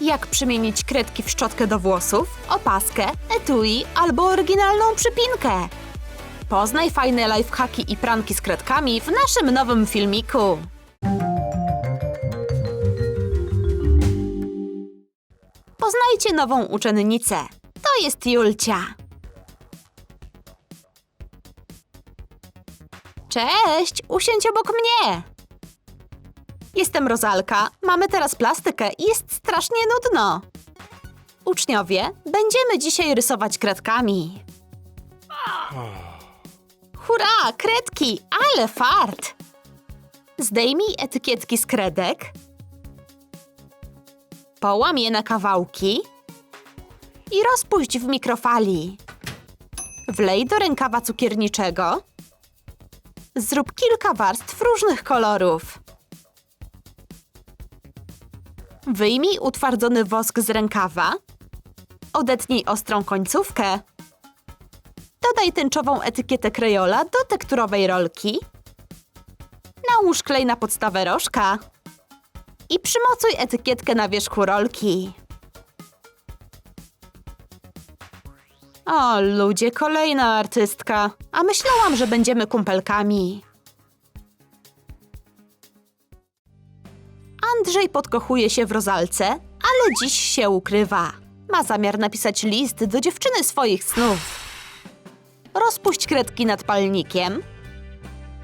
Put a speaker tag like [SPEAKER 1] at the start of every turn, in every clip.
[SPEAKER 1] Jak przemienić kredki w szczotkę do włosów, opaskę, etui albo oryginalną przypinkę. Poznaj fajne lifehacki i pranki z kredkami w naszym nowym filmiku. Poznajcie nową uczennicę. To jest Julcia. Cześć, usiądź obok mnie. Jestem Rozalka, mamy teraz plastykę i jest strasznie nudno. Uczniowie, będziemy dzisiaj rysować kredkami. Hurra, kredki, ale fart! Zdejmij etykietki z kredek. Połam je na kawałki i rozpuść w mikrofali. Wlej do rękawa cukierniczego. Zrób kilka warstw różnych kolorów. Wyjmij utwardzony wosk z rękawa. Odetnij ostrą końcówkę. Dodaj tęczową etykietę krejola do tekturowej rolki. Nałóż klej na podstawę rożka. I przymocuj etykietkę na wierzchu rolki. O, ludzie, kolejna artystka. A myślałam, że będziemy kumpelkami. Andrzej podkochuje się w rozalce, ale dziś się ukrywa. Ma zamiar napisać list do dziewczyny swoich snów. Rozpuść kredki nad palnikiem.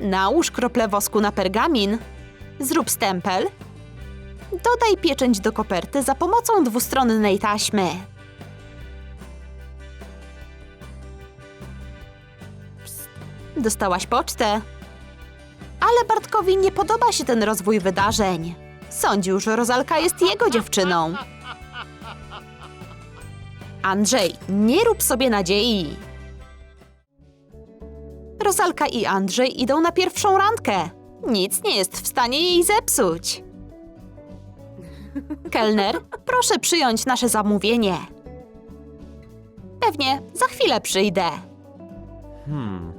[SPEAKER 1] Nałóż krople wosku na pergamin. Zrób stempel. Dodaj pieczęć do koperty za pomocą dwustronnej taśmy. Dostałaś pocztę. Ale Bartkowi nie podoba się ten rozwój wydarzeń. Sądził, że Rozalka jest jego dziewczyną. Andrzej, nie rób sobie nadziei. Rozalka i Andrzej idą na pierwszą randkę. Nic nie jest w stanie jej zepsuć. Kelner, proszę przyjąć nasze zamówienie. Pewnie, za chwilę przyjdę.
[SPEAKER 2] Hmm.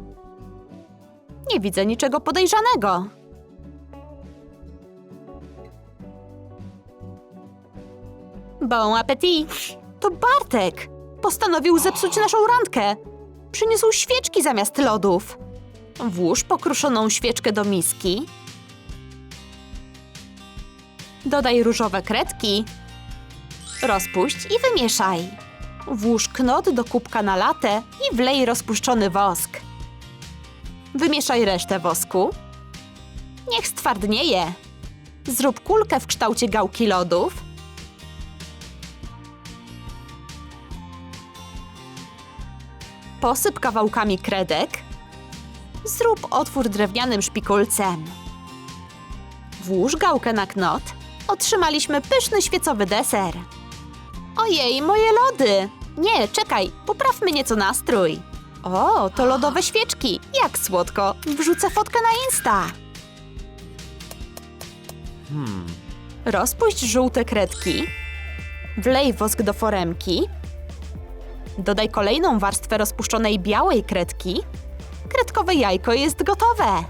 [SPEAKER 1] Nie widzę niczego podejrzanego. Bon appetit! To Bartek! Postanowił zepsuć naszą randkę. Przyniósł świeczki zamiast lodów. Włóż pokruszoną świeczkę do miski. Dodaj różowe kredki. Rozpuść i wymieszaj. Włóż knot do kubka na latę i wlej rozpuszczony wosk. Wymieszaj resztę wosku. Niech stwardnieje. Zrób kulkę w kształcie gałki lodów. Posyp kawałkami kredek. Zrób otwór drewnianym szpikulcem. Włóż gałkę na knot. Otrzymaliśmy pyszny świecowy deser. Ojej, moje lody! Nie, czekaj, poprawmy nieco nastrój. O, to lodowe świeczki. Jak słodko. Wrzucę fotkę na Insta.
[SPEAKER 2] Hmm.
[SPEAKER 1] Rozpuść żółte kredki. Wlej wosk do foremki. Dodaj kolejną warstwę rozpuszczonej białej kredki. Kredkowe jajko jest gotowe.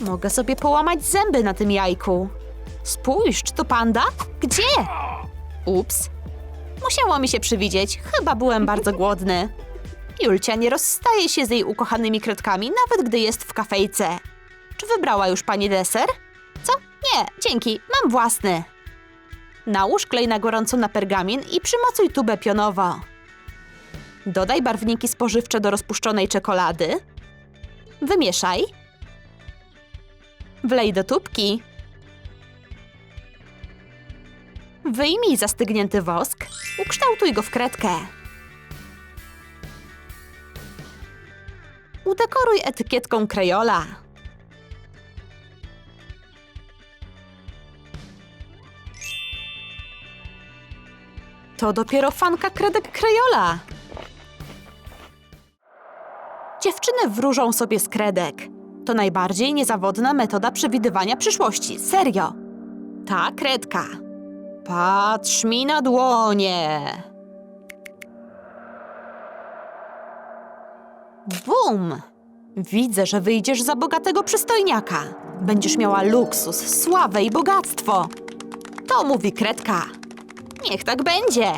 [SPEAKER 1] Mogę sobie połamać zęby na tym jajku. Spójrz, czy to panda? Gdzie? Ups. Musiało mi się przywidzieć. Chyba byłem bardzo głodny. Julcia nie rozstaje się z jej ukochanymi kredkami, nawet gdy jest w kafejce. Czy wybrała już pani deser? Co? Nie, dzięki, mam własny. Nałóż klej na gorąco na pergamin i przymocuj tubę pionowo. Dodaj barwniki spożywcze do rozpuszczonej czekolady. Wymieszaj. Wlej do tubki. Wyjmij zastygnięty wosk. Ukształtuj go w kredkę. Udekoruj etykietką krejola. To dopiero fanka kredek krejola. Dziewczyny wróżą sobie z kredek. To najbardziej niezawodna metoda przewidywania przyszłości. Serio. Ta kredka. Patrz mi na dłonie. Bum! Widzę, że wyjdziesz za bogatego przystojniaka. Będziesz miała luksus, sławę i bogactwo. To mówi kredka. Niech tak będzie.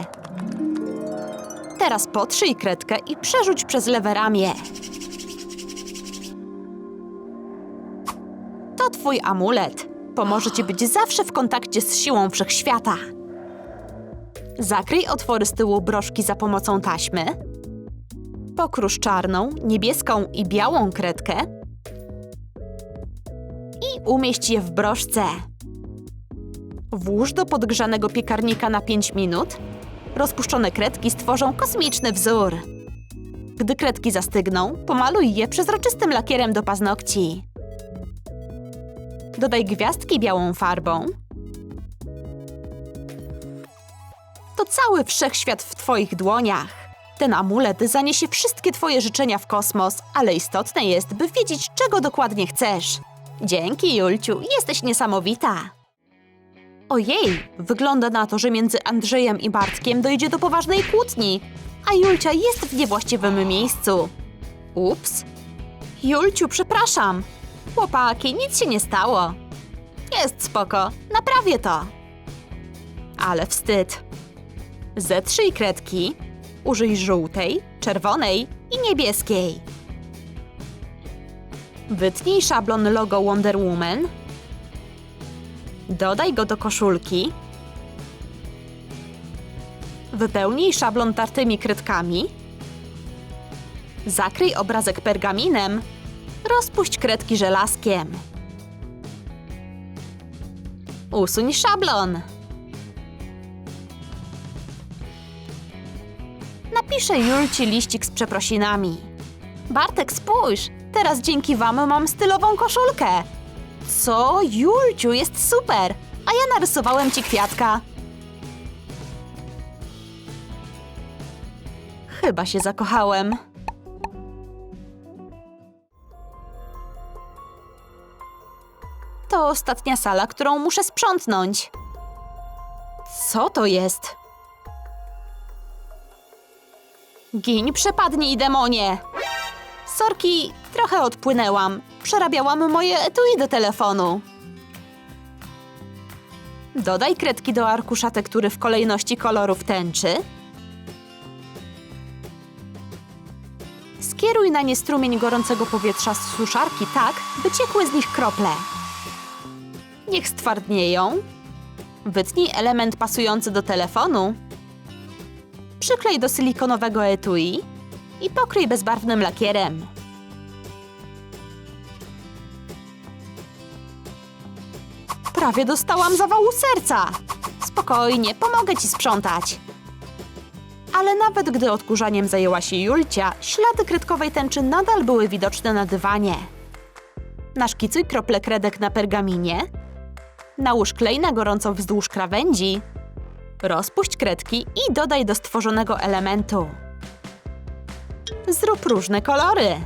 [SPEAKER 1] Teraz potrzyj kredkę i przerzuć przez lewe ramię. To twój amulet. Pomoże ci być zawsze w kontakcie z siłą wszechświata. Zakryj otwory z tyłu broszki za pomocą taśmy. Pokrusz czarną, niebieską i białą kredkę i umieść je w broszce. Włóż do podgrzanego piekarnika na 5 minut. Rozpuszczone kredki stworzą kosmiczny wzór. Gdy kredki zastygną, pomaluj je przezroczystym lakierem do paznokci. Dodaj gwiazdki białą farbą. To cały wszechświat w Twoich dłoniach. Ten amulet zaniesie wszystkie Twoje życzenia w kosmos, ale istotne jest, by wiedzieć, czego dokładnie chcesz. Dzięki, Julciu, jesteś niesamowita. Ojej, wygląda na to, że między Andrzejem i Bartkiem dojdzie do poważnej kłótni, a Julcia jest w niewłaściwym miejscu. Ups. Julciu, przepraszam. Chłopaki, nic się nie stało. Jest spoko, naprawię to. Ale wstyd. Zetrzyj kredki, użyj żółtej, czerwonej i niebieskiej. Wytnij szablon logo Wonder Woman. Dodaj go do koszulki. Wypełnij szablon tartymi kredkami. Zakryj obrazek pergaminem. Rozpuść kredki żelazkiem. Usuń szablon. Napiszę Julci liścik z przeprosinami. Bartek, spójrz! Teraz dzięki wam mam stylową koszulkę. Co? Julciu, jest super! A ja narysowałem ci kwiatka. Chyba się zakochałem. To ostatnia sala, którą muszę sprzątnąć. Co to jest? Gin, przepadnij, demonie! Sorki, trochę odpłynęłam. Przerabiałam moje etui do telefonu. Dodaj kredki do arkusza tektury w kolejności kolorów tęczy. Skieruj na nie strumień gorącego powietrza z suszarki tak, by ciekły z nich krople. Niech stwardnieją. Wytnij element pasujący do telefonu. Przyklej do silikonowego etui i pokryj bezbarwnym lakierem. Prawie dostałam zawału serca. Spokojnie, pomogę ci sprzątać. Ale nawet gdy odkurzaniem zajęła się Julcia, ślady kredkowej tęczy nadal były widoczne na dywanie. Naszkicuj krople kredek na pergaminie. Nałóż klej na gorąco wzdłuż krawędzi. Rozpuść kredki i dodaj do stworzonego elementu. Zrób różne kolory.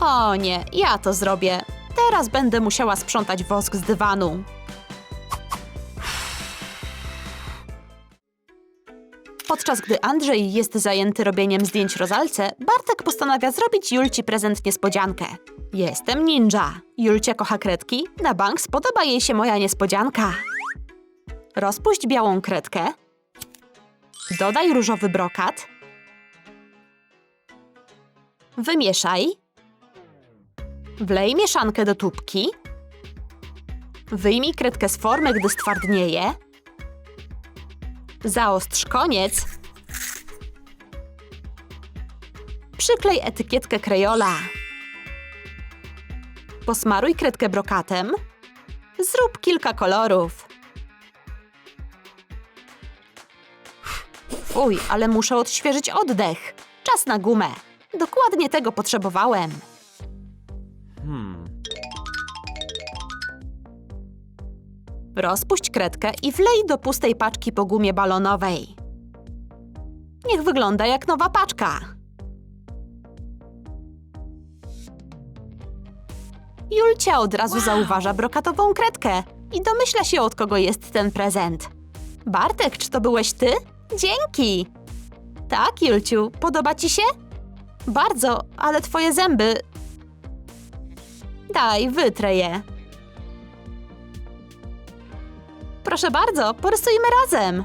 [SPEAKER 1] O nie, ja to zrobię. Teraz będę musiała sprzątać wosk z dywanu. Podczas gdy Andrzej jest zajęty robieniem zdjęć rozalce, Bartek postanawia zrobić Julci prezent niespodziankę. Jestem ninja. Julcia kocha kredki, na bank spodoba jej się moja niespodzianka. Rozpuść białą kredkę. Dodaj różowy brokat. Wymieszaj. Wlej mieszankę do tubki. Wyjmij kredkę z formy, gdy stwardnieje. Zaostrz koniec. Przyklej etykietkę krejola. Posmaruj kredkę brokatem. Zrób kilka kolorów. Fuj, ale muszę odświeżyć oddech. Czas na gumę. Dokładnie tego potrzebowałem.
[SPEAKER 2] Hmm.
[SPEAKER 1] Rozpuść kredkę i wlej do pustej paczki po gumie balonowej. Niech wygląda jak nowa paczka. Julcia od razu zauważa brokatową kredkę i domyśla się od kogo jest ten prezent. Bartek, czy to byłeś ty? Dzięki! Tak, Julciu, podoba ci się? Bardzo, ale twoje zęby... Daj, wytrę je. Proszę bardzo, porysujmy razem.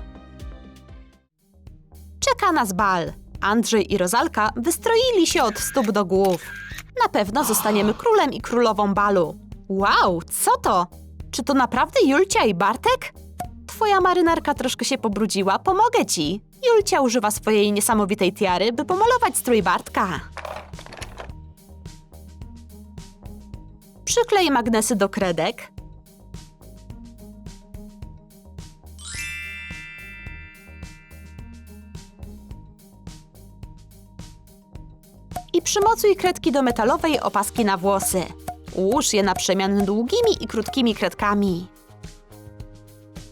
[SPEAKER 1] Czeka nas bal. Andrzej i Rozalka wystroili się od stóp do głów. Na pewno zostaniemy królem i królową balu. Wow, co to? Czy to naprawdę Julcia i Bartek? Twoja marynarka troszkę się pobrudziła, pomogę ci. Julcia używa swojej niesamowitej tiary, by pomalować strój Bartka. Przyklej magnesy do kredek. I przymocuj kredki do metalowej opaski na włosy. Ułóż je na przemian długimi i krótkimi kredkami.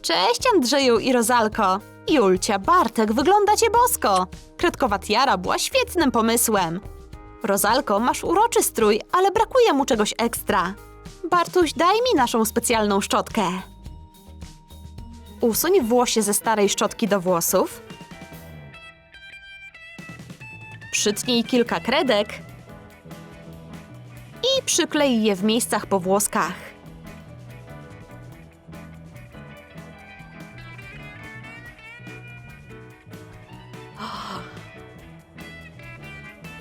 [SPEAKER 1] Cześć Andrzeju i Rozalko. Julcia, Bartek, wyglądacie bosko. Kredkowa tiara była świetnym pomysłem. Rozalko, masz uroczy strój, ale brakuje mu czegoś ekstra. Bartuś, daj mi naszą specjalną szczotkę. Usuń włosie ze starej szczotki do włosów. Przytnij kilka kredek i przyklej je w miejscach po włoskach.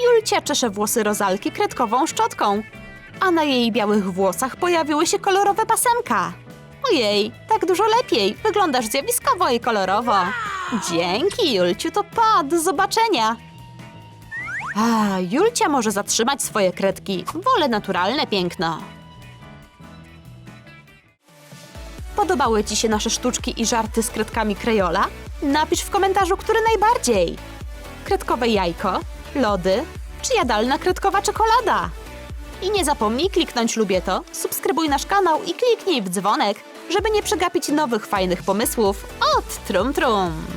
[SPEAKER 1] Julcia czesze włosy rozalki kredkową szczotką, a na jej białych włosach pojawiły się kolorowe pasemka. Ojej, tak dużo lepiej. Wyglądasz zjawiskowo i kolorowo. Dzięki, Julciu, to pa, do zobaczenia. A, Julcia może zatrzymać swoje kredki. Wolę naturalne piękno. Podobały Ci się nasze sztuczki i żarty z kredkami Crayola? Napisz w komentarzu, który najbardziej. Kredkowe jajko, lody czy jadalna kredkowa czekolada. I nie zapomnij kliknąć lubię to, subskrybuj nasz kanał i kliknij w dzwonek, żeby nie przegapić nowych fajnych pomysłów od Trum Trum.